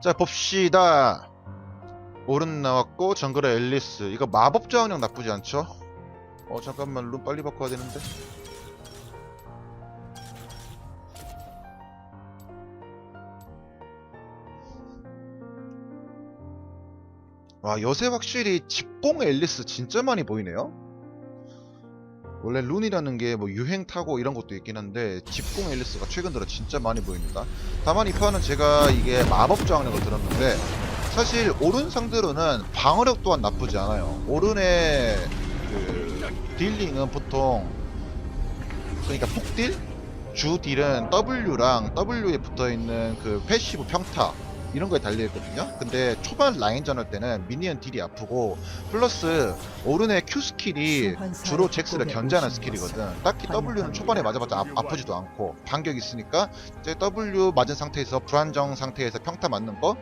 자 봅시다. 오른 나왔고 정글의 앨리스. 이거 마법 저항력 나쁘지 않죠? 어 잠깐만 룸 빨리 바꿔야 되는데. 와 요새 확실히 집공 앨리스 진짜 많이 보이네요 원래 룬이라는 게 뭐 유행 타고 이런 것도 있긴 한데 집공 앨리스가 최근 들어 진짜 많이 보입니다 다만 이 판은 제가 이게 마법 저항력을 들었는데 사실 오른 상대로는 방어력 또한 나쁘지 않아요 오른의 그 딜링은 보통 그러니까 폭딜? 주 딜은 W랑 W에 붙어있는 그 패시브 평타 이런 거에 달려있거든요. 근데 초반 라인전 할 때는 미니언 딜이 아프고 플러스 오른의 Q 스킬이 주로 잭스를 견제하는 스킬이거든. 딱히 W는 초반에 맞아봤자 아, 아프지도 않고 반격 있으니까 이제 W 맞은 상태에서 불안정 상태에서 평타 맞는 거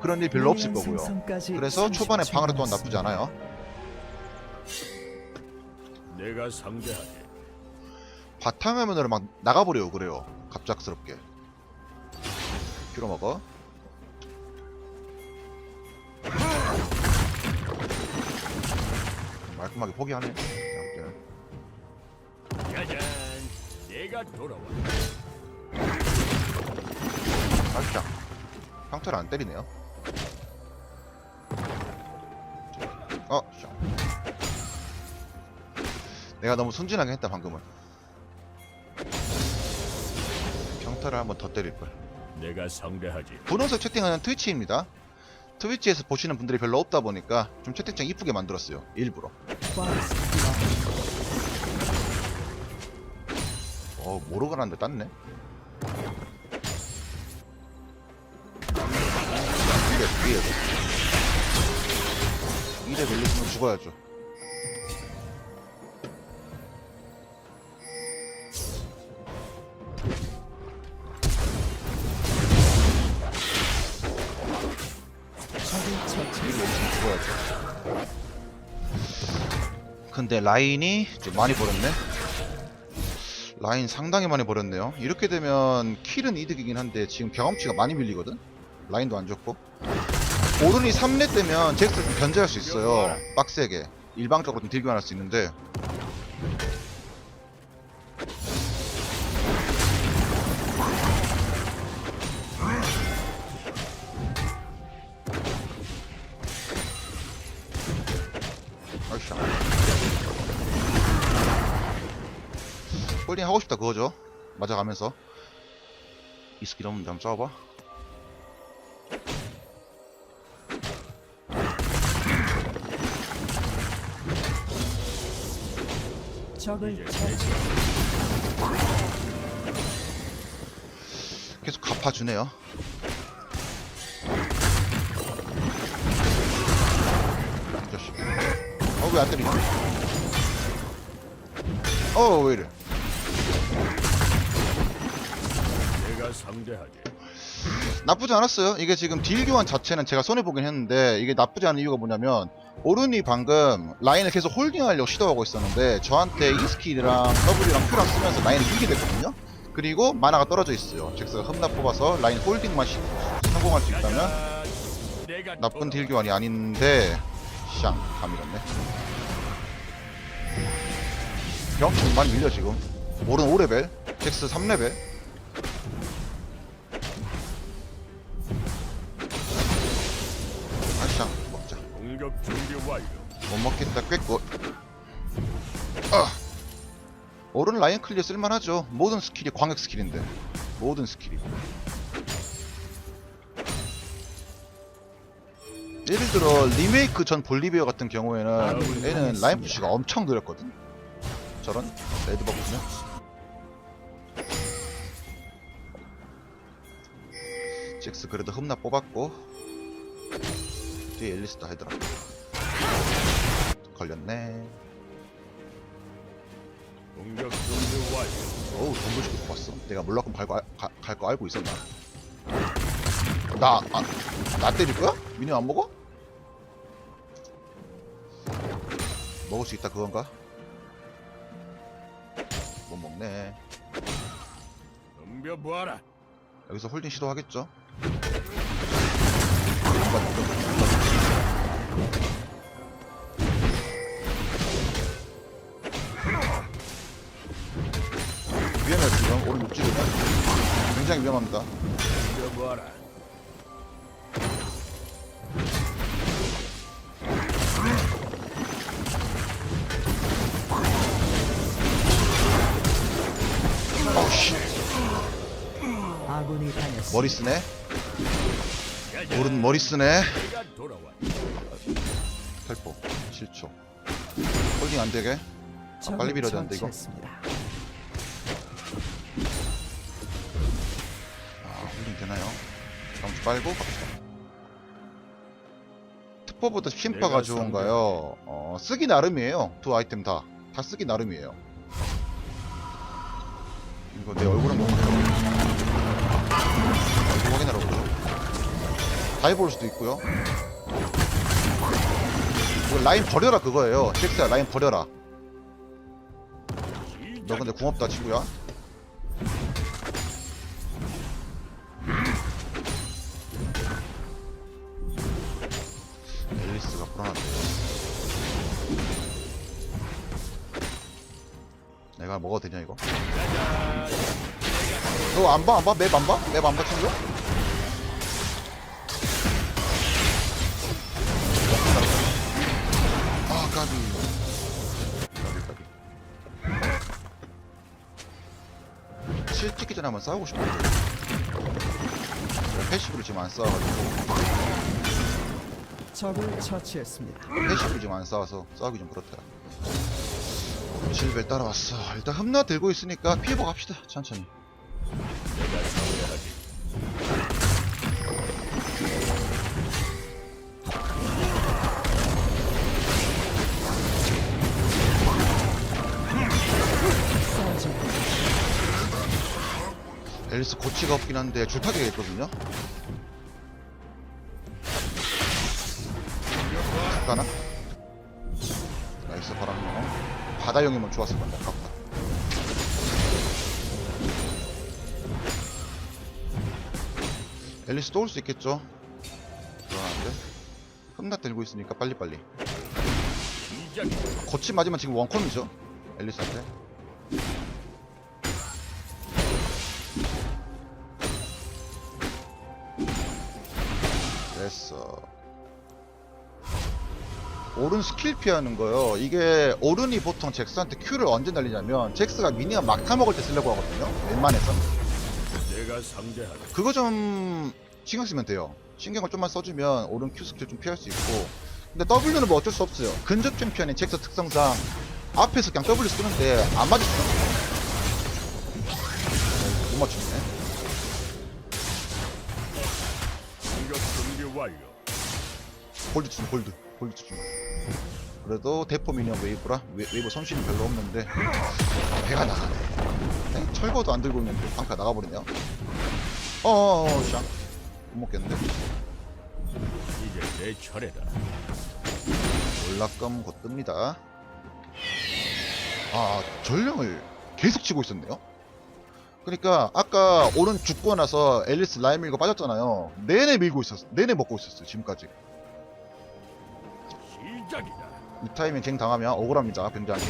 그런 일 별로 없을 거고요. 그래서 초반에 방어력 또한 나쁘지 않아요. 내가 상대하지. 바탕화면으로 막 나가버려요 그래요. 갑작스럽게. 필요 먹어 말끔하게 포기하네. 짜잔. 내가 돌아와. 살짝 평타를 안 때리네요 어 샤. 내가 너무 순진하게 했다 방금은 평타를 한번 더 때릴 걸 내가 상대하지. 분홍색 채팅하는 트위치입니다 트위치에서 보시는 분들이 별로 없다 보니까 좀 채팅창 이쁘게 만들었어요 일부러. 어 모르가나인데 땄네? 이래 이래. 이래 밀리시면 죽어야죠 근데 라인이 좀 많이 벌었네 라인 상당히 많이 버렸네요. 이렇게 되면 킬은 이득이긴 한데 지금 경험치가 많이 밀리거든? 라인도 안 좋고. 오른이 3렙 되면 잭스를 좀 견제할 수 있어요. 빡세게. 일방적으로 좀 딜교환할 수 있는데. 하고 싶다 그거죠? 맞아가면서. 이 스킬 없는데 한번 싸워봐. 적을 계속 갚아주네요. 이 자식. 어왜 안 때리냐 어왜 이래 나쁘지 않았어요. 이게 지금 딜 교환 자체는 제가 손해보긴 했는데 이게 나쁘지 않은 이유가 뭐냐면 오른이 방금 라인을 계속 홀딩하려고 시도하고 있었는데 저한테 이 스킬이랑 W랑 Q랑 쓰면서 라인을 이기게 됐거든요. 그리고 마나가 떨어져 있어요. 잭스가 흠나 뽑아서 라인 홀딩만 시- 성공할 수 있다면 나쁜. 딜 교환이 아닌데 샹 감이었네. 경치 많이 밀려 지금. 오른 5레벨, 잭스 3레벨. 못 먹겠다. 꿰고 아. 오른 라인 클리어 쓸만하죠. 모든 스킬이 광역 스킬인데. 모든 스킬이. 예를 들어 리메이크 전 볼리비아 같은 경우에는 얘는 라인 푸시가 엄청 느렸거든? 저런? 레드버프는 잭스 그래도 흠나 뽑았고 뒤에 앨리스도 하더라 걸렸네 공격 준비 완료. 어우 덤블시키 뽑았어 내가 몰락금 갈거 알고 있었나 나, 아, 나 때릴 거야? 미니 안 먹어? 먹을 수 있다 그건가? 못 먹네 덤벼 보아라. 여기서 홀딩 시도하겠죠? 굉장히 위험합니다 아군이. 머리 쓰네 오른 머리 쓰네. 탈포 7초 홀딩 안 되게 적을 빨리 밀어야 되는데, 이거. 처치했습니다. 빨고 갑시다 특보보다 심파가 좋은가요? 어, 쓰기 나름이에요. 두 아이템 다. 다 쓰기 나름이에요. 이거 내 얼굴 한번 얼굴 확인하러 보죠? 다 해볼 수도 있고요. 이거 라인 버려라 그거예요. 잭스야. 라인 버려라. 너 근데 궁 없다 친구야 너 안 봐? 안 봐? 맵 안 봐? 맵 안 봐 친구야? 아 까비 까비 까비 실 찍기 전에 한번 싸우고 싶은데 내가 패시브로 지금 안 싸워가지고 적을 처치했습니다. 패시브로 지금 안 싸워서 싸우기 좀 그렇더라 실벨 따라왔어 일단 흠나 들고 있으니까 피해보 갑시다 천천히 앨리스 고치가 없긴 한데 줄타기가 있거든요 가나? 나이스 바람용 바다용이면 좋았을 건데 아깝다 앨리스 또 올 수 있겠죠? 불안한데 흠나 들고 있으니까 빨리빨리. 거치 맞으면 지금 원컴이죠 앨리스한테 오른 스킬 피하는 거요 이게 오른이 보통 잭스한테 Q를 언제 날리냐면 잭스가 미니언 막 타 먹을 때 쓰려고 하거든요 웬만해서. 그거 좀 신경 쓰면 돼요. 신경을 좀만 써주면 오른 Q 스킬 좀 피할 수 있고 근데 W는 뭐 어쩔 수 없어요. 근접 챔피언인 잭스 특성상 앞에서 그냥 W 쓰는데 안 맞을 수가 없어요. 못 맞추네. 골드 주는 골드. 골드 주는 그래도 대포 미니언 웨이브라 웨, 웨이브 손실이 별로 없는데 배가 나가네. 네? 철거도 안 들고 있는데 방카 나가버리네요. 어어어 샹. 못 먹겠는데. 이제 내 차례다. 올라감 곧 뜹니다. 아, 전령을 계속 치고 있었네요. 그러니까 아까 오른 죽고 나서 앨리스 라인 밀고 빠졌잖아요. 내내 밀고 있었어. 내내 먹고 있었어요. 지금까지. 이 타이밍 갱 당하면 억울합니다. 굉장히.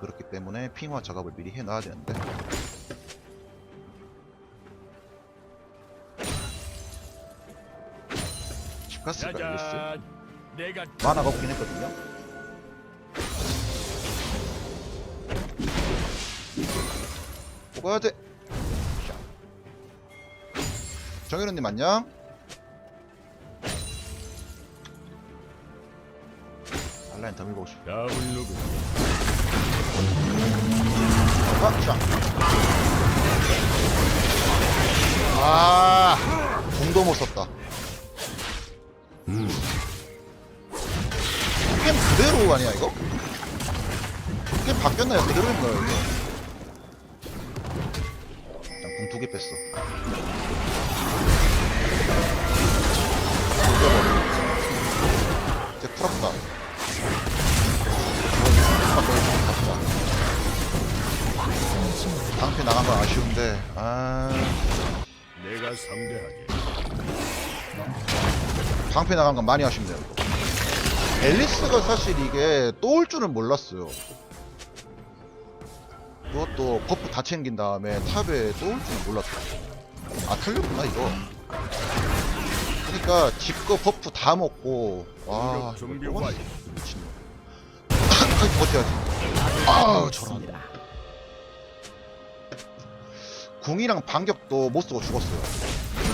그렇기 때문에 핑화 작업을 미리 해놔야 되는데. 집 갔을까. 내가 만화가 없긴 했거든요. 뽑아야 돼. 샤. 정현우님 안녕. 라인 더 밀고 누구? 아, 자. 아, 공도 못 썼다. 게임 그대로 아니야 이거? 게임 바뀌었나요? 그대로인가요 이거? 일단 공두 개 뺐어. 이제 풀었다. 방패 나간 건 아쉬운데 아 내가 상대하지. 방패 나간 건 많이 아쉽네요. 이거. 앨리스가 사실 이게 또 올 줄은 몰랐어요. 그것도 버프 다 챙긴 다음에 탑에 또 올 줄은 몰랐어요. 아 틀렸구나 이거. 그러니까 집거 버프 다 먹고 와 준비 완료. 미친놈. 아이 버텨야지. 아 저런. 궁이랑 반격도 못 쓰고 죽었어요.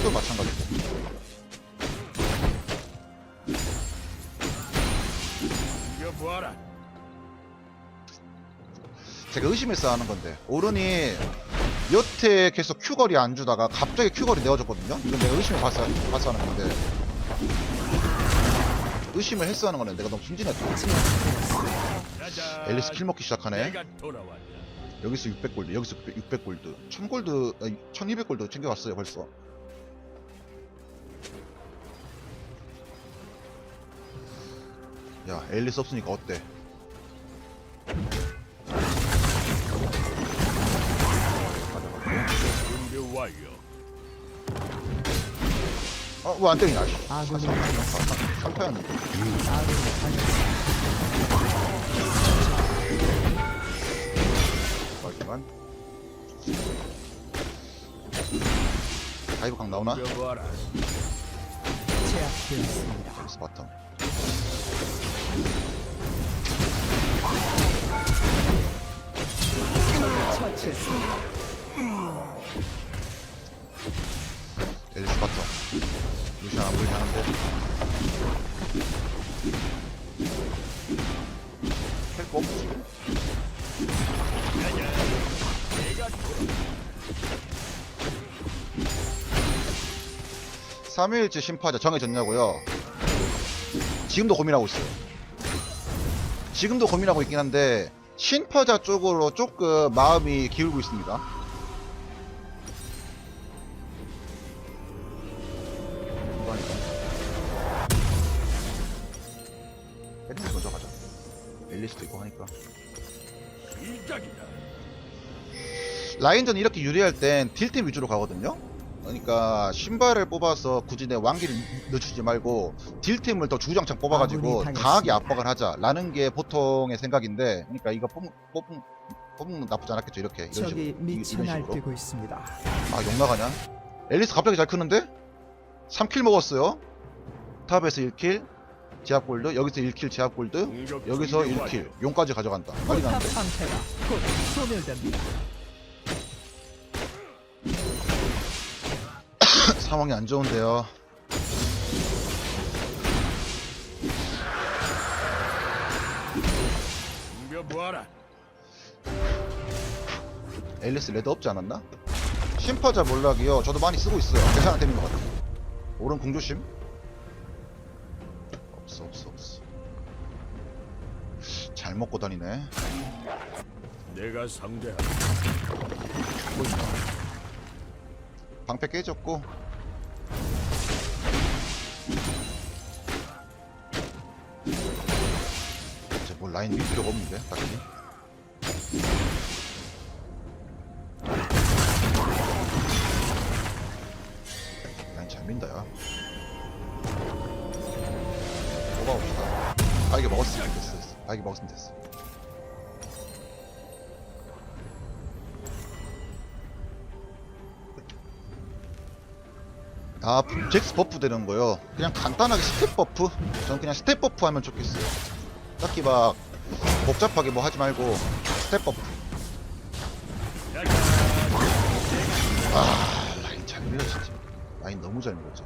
도 마찬가지고. 이거 보아라. 제가 의심해서 하는 건데 오른이 여태 계속 큐거리 안 주다가 갑자기 큐거리 내어줬거든요. 이건 내가 의심을 봐서, 봐서 하는 건데 의심을 했어 하는 거는 내가 너무 순진했다. 앨리스 킬 먹기 시작하네. 여기서 600골드, 여기서 600골드, 1000골드, 아니 1200골드 챙겨왔어요 벌써. 야 앨리스 없으니까 어때? 왜안 때리냐? 살파였는데. 아군이 당했습니다. 말기만. 다이브 강 나오나? 제압되었습니다. 앨리스 바텀. 처치했습니다. 앨리스 바텀. 루시안 안 보이긴 하는데. 헬프 없지? 내가 돌아. 3일째 심파자 정해졌냐고요? 지금도 고민하고 있어요. 지금도 고민하고 있긴 한데 신파자 쪽으로 조금 마음이 기울고 있습니다. 앨리스도 있고 하니까. 라인전 이렇게 유리할 땐 딜템 위주로 가거든요. 그러니까 신발을 뽑아서 굳이 내 왕기를 늦추지 말고 딜템을 더 주장창 뽑아가지고. 강하게 압박을 하자라는 게 보통의 생각인데, 그러니까 이거 뽑, 뽑, 뽑으면 나쁘지 않았겠죠 이렇게 이런 식으로 이- 미쳐 이런 식으로. 날뛰고 있습니다. 아 욕 나가냐? 앨리스 갑자기 잘 크는데? 3킬 먹었어요. 탑에서 1킬, 제압 골드, 여기서 1킬 제압 골드, 여기서 준비 1킬, 완료. 용까지 가져간다. 빨리 포탑 가는데. 상태가 곧 소멸됩니다. 상황이 안 좋은데요. 보아라. 앨리스 레드 없지 않았나? 심파자 몰락이요. 저도 많이 쓰고 있어요. 괜찮은 템인 것 같아요. 오른 궁조심? 먹고 다니네. 내가. 보인다. 방패 깨졌고. 이제 뭐 라인 밀 필요가 없는데 딱히. 라인 잘 민다 야. 뽑아봅시다. 아 이게 먹었으면. 됐어. 아 이게 먹었으면 됐어. 아 잭스 버프 되는 거요? 그냥 간단하게 스텝 버프? 저는 그냥 스텝 버프 하면 좋겠어요. 딱히 막 복잡하게 뭐 하지 말고 스텝 버프. 아 라인 잘 밀어 진짜 라인 너무 잘 밀었죠.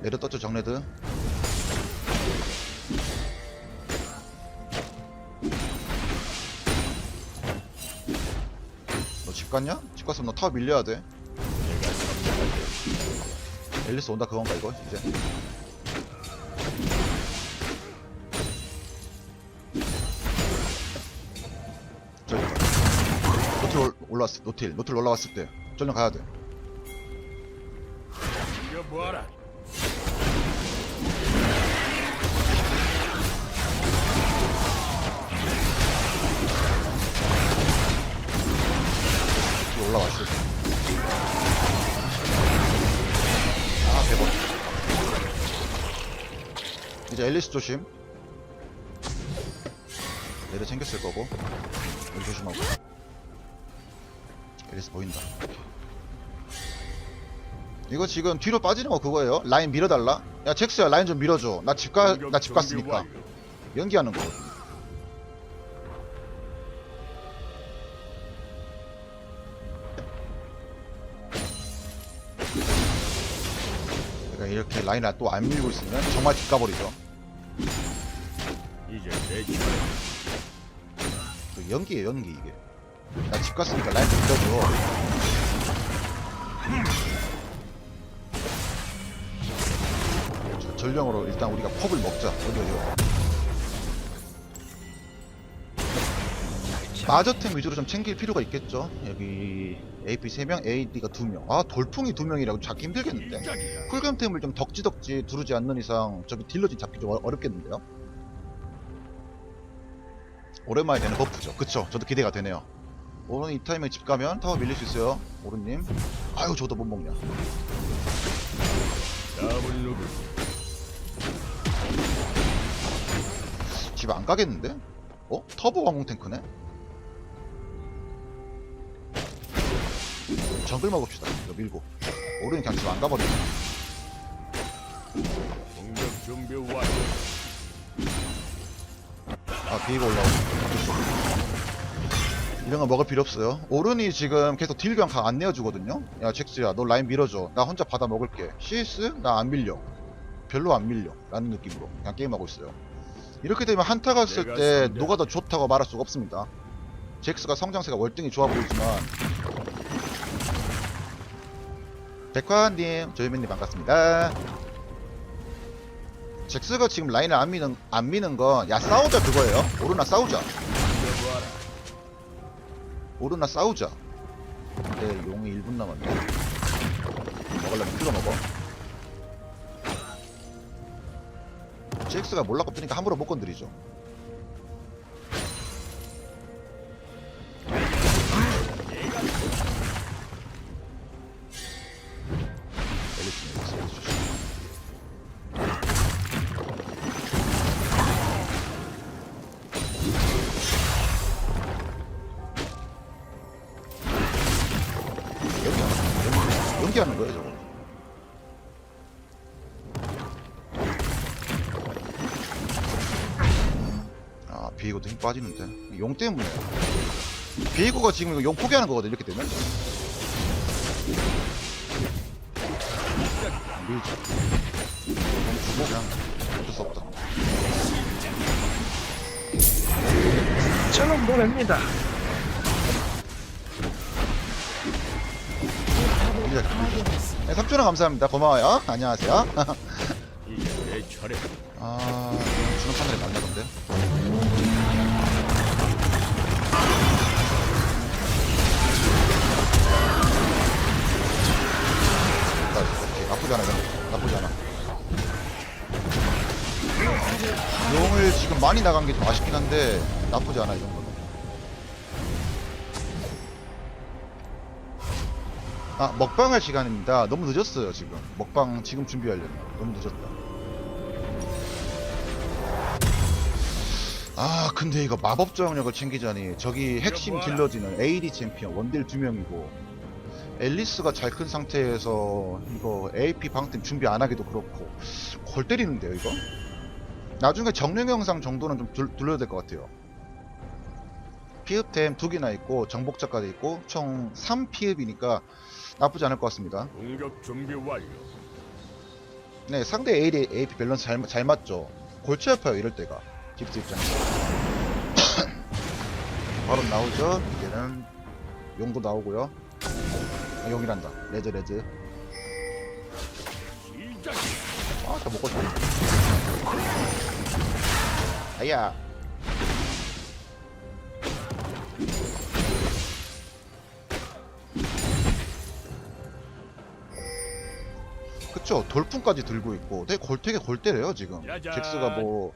내려 떴죠 정레드 갔냐? 집 갔으면 너 타워 밀려야 돼. 앨리스 온다 그건가 이거 이제? 저기. 노틸 올- 올라왔을 노틸. 노틸 올라왔을 때. 전령 가야 돼. 이거 보아라. 이제 앨리스 조심. 얘를 챙겼을 거고. 여기 조심하고. 앨리스 보인다. 이거 지금 뒤로 빠지는 거 그거예요. 라인 밀어달라. 야 잭스야 라인 좀 밀어줘. 나 집 가 나 집 갔으니까. 연기하는 거. 이렇게 라인을 또 안 밀고 있으면 정말 집 가버리죠. 이제 내 차례. 그 연기예요 연기 이게. 나 집 갔으니까 좀 밀어줘 자, 전령으로 일단 우리가 펍을 먹자. 어디 어디 마저템 위주로 좀 챙길 필요가 있겠죠? 여기 AP 3명 AD가 2명. 아 돌풍이 2명이라고 잡기 힘들겠는데. 쿨감템을 좀 덕지덕지 두르지 않는 이상 저기 딜러진 잡기 좀 어- 어렵겠는데요 오랜만에 되는 버프죠 그쵸 저도 기대가 되네요 오른 이 타이밍에 집 가면 타워 밀릴 수 있어요 오른님 아유 저도 못 먹냐? 집 안 가겠는데? 어? 터보 항공 탱크네? 정글 먹읍시다 이거 밀고 오른이 그냥 집 안 가버리네 공격 준비 완료. 아 비가 올라오고 이런 거 먹을 필요 없어요. 오른이 지금 계속 딜경 각안 내어주거든요. 야 잭스야 너 라인 밀어줘. 나 혼자 받아 먹을게. CS? 나 안 밀려. 별로 안 밀려. 라는 느낌으로 그냥 게임하고 있어요. 이렇게 되면 한타 갔을 때 누가 더 좋다고 말할 수가 없습니다. 잭스가 성장세가 월등히 좋아 보이지만. 백화님 조현민님 반갑습니다 잭스가 지금 라인을 안 미는 안 미는 건 야 싸우자 그거예요. 오르나 싸우자. 오르나 싸우자. 근데 용이 1분 남았네. 먹으려면 풀어 먹어. 잭스가 몰라 껍뜨니까 함부로 못 건드리죠. 비에고도 힘 빠지는데. 용 때문에. 비에고가 지금 이거 용 포기하는 거거든, 이렇게 되면. 안. 용 주고 그냥 어쩔 수 없다. 저는. 밀자. 네, 삼촌아 감사합니다. 고마워요. 안녕하세요. 나간 게 좀 아쉽긴 한데 나쁘지 않아 이 정도는. 아 먹방할 시간입니다. 너무 늦었어요 지금. 먹방 지금 준비하려면 너무 늦었다. 아 근데 이거 마법 저항력을 챙기자니 저기 핵심 딜러지는 AD 챔피언 원딜 두 명이고 앨리스가 잘 큰 상태에서 이거 AP 방템 준비 안 하기도 그렇고 골 때리는데요 이거? 나중에 정령 영상 정도는 좀 둘, 둘러야 될 것 같아요. 피읍템 두 개나 있고 정복자까지 있고 총 3피읍이니까 나쁘지 않을 것 같습니다. 공격 준비 완료. 네 상대 AD, AP 밸런스 잘, 잘 맞죠? 골치 아파요 이럴 때가. 깁스 입장에서. 바로 나오죠? 이제는 용도 나오고요. 아, 용이란다. 레즈 레즈. 시작이다. 아다 먹고 싶네. 아야. 그쵸? 돌풍까지 들고 있고. 되게 골 되게 골 때려요 지금. 잭스가 뭐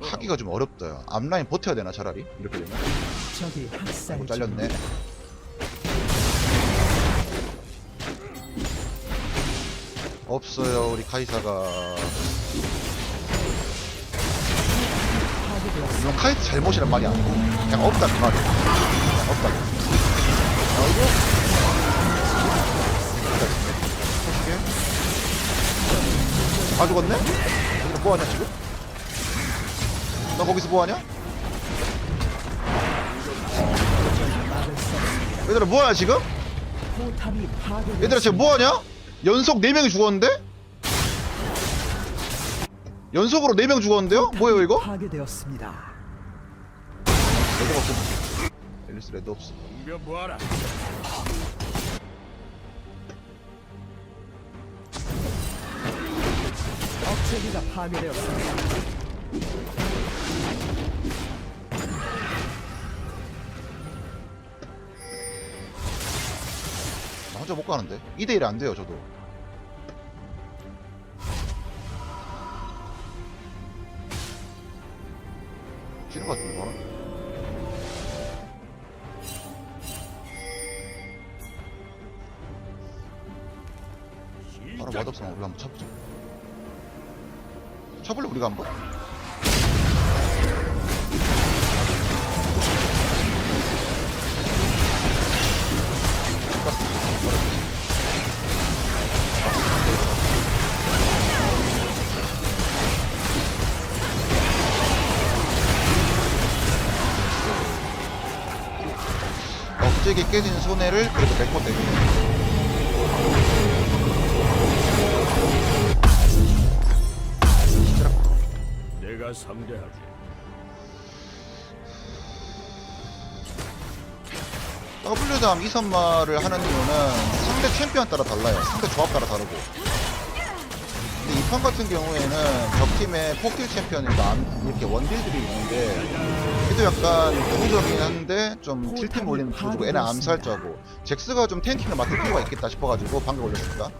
하기가 좀 어렵다. 앞라인 버텨야 되나 차라리? 이렇게 되면? 학살 아이고 중. 잘렸네 없어요 우리 카이사가 물론 카이트 잘못이란 말이 아니고 그냥 없다 그 말이야 그냥 없다 나오고 다 죽었네? 여기서 뭐하냐 지금? 너 거기서 뭐하냐? 얘들아 뭐하냐 지금? 얘들아 지금 뭐하냐? 연속 4명이 죽었는데? 연속으로 4명 죽었는데요? 뭐예요 이거? 파괴되었습니다. 레드 없어 앨리스 레드 없어 덤벼보아라. 억제기가 파괴되었습니다. 나 혼자 못 가는데 2대1 안 돼요 저도 싫은 것 같은데 바로 바로 시작. 맛없어 우리 한번 쳐보자 쳐볼래 우리가 한번? 깨진 손해를 그래도 메꿔 내주네 내가 상대하지. W담 이선마를 하는 이유는 상대 챔피언 따라 달라요. 상대 조합 따라 다르고. 근데 이판 같은 경우에는 적팀에 포킬 챔피언이나 암- 이렇게 원딜들이 있는데 걔도 약간 구조적이긴 한데 좀 딜팀 올리는 구조고 얘는 암살자고 잭스가 좀 탱킹을 맡을 필요가 있겠다 싶어가지고 방금 올렸습니다.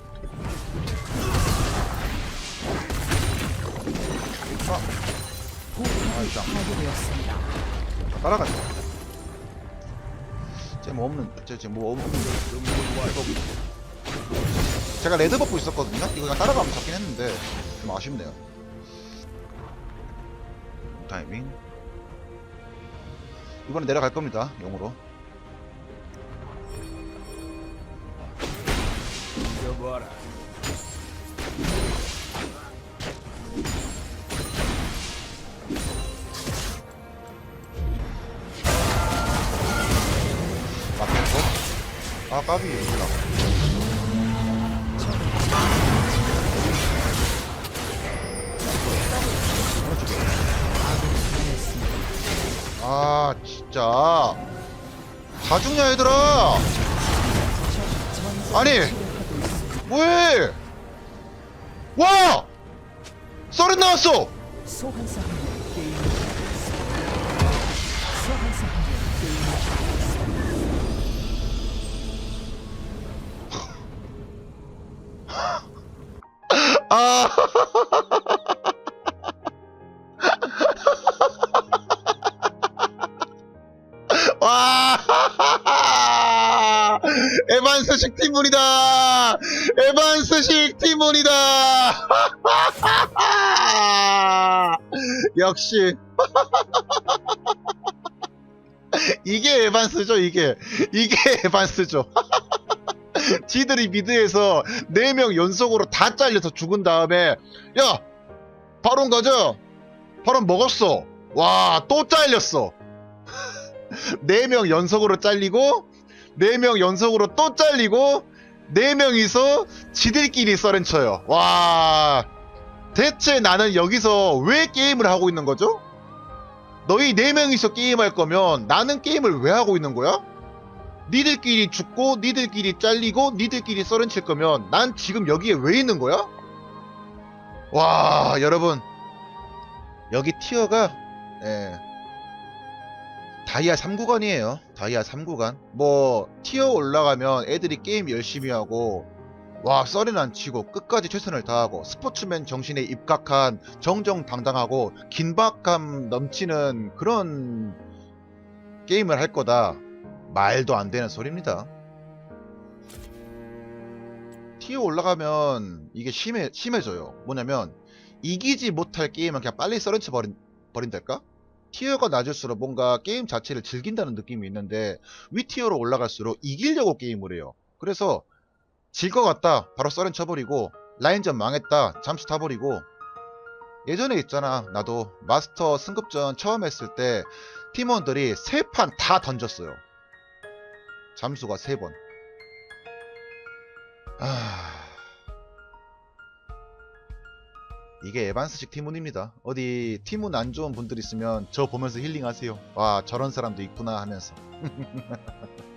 아. 파괴되었습니다. 따라가자. 쟤뭐 없는, 쟤 지금 뭐 없는, 레드버프. 제가 레드버프 있었거든요? 이거 그냥 따라가면 잡긴 했는데, 좀 아쉽네요. 타이밍. 이번에 내려갈 겁니다, 용으로. 덤벼보아라. 막혔고. 아, 까비, 진짜. 다 죽냐, 얘들아! 아니! 뭐해! 와! 썰은 나왔어! 에반스식 팀문이다! 에반스식 팀문이다! 역시. 이게 에반스죠, 이게. 이게 에반스죠. 지들이 미드에서 4명 연속으로 다 잘려서 죽은 다음에 야 바론 가자 바론 먹었어 와 또 잘렸어 4명 연속으로 잘리고 4명 연속으로 또 잘리고 4명이서 지들끼리 썰은 쳐요 와 대체 나는 여기서 왜 게임을 하고 있는 거죠? 너희 4명이서 게임할 거면 나는 게임을 왜 하고 있는 거야? 니들끼리 죽고 니들끼리 잘리고 니들끼리 썰은 칠 거면 난 지금 여기에 왜 있는 거야? 와 여러분 여기 티어가 예, 다이아 3구간이에요 다이아 3구간 뭐 티어 올라가면 애들이 게임 열심히 하고 와 썰은 안 치고 끝까지 최선을 다하고 스포츠맨 정신에 입각한 정정당당하고 긴박감 넘치는 그런 게임을 할 거다 말도 안 되는 소리입니다. 티어 올라가면 이게 심해, 심해져요. 뭐냐면, 이기지 못할 게임은 그냥 빨리 썰어쳐 버린, 버린달까? 티어가 낮을수록 뭔가 게임 자체를 즐긴다는 느낌이 있는데 위티어로 올라갈수록 이기려고 게임을 해요. 그래서 질 것 같다 바로 썰은 쳐버리고 라인전 망했다 잠수 타버리고 예전에 있잖아 나도 마스터 승급전 처음 했을 때 팀원들이 세 판 다 던졌어요. 잠수가 세 번. 아... 이게 에반스식 팀운입니다. 어디 팀운 안 좋은 분들 있으면 저 보면서 힐링하세요. 와 저런 사람도 있구나 하면서.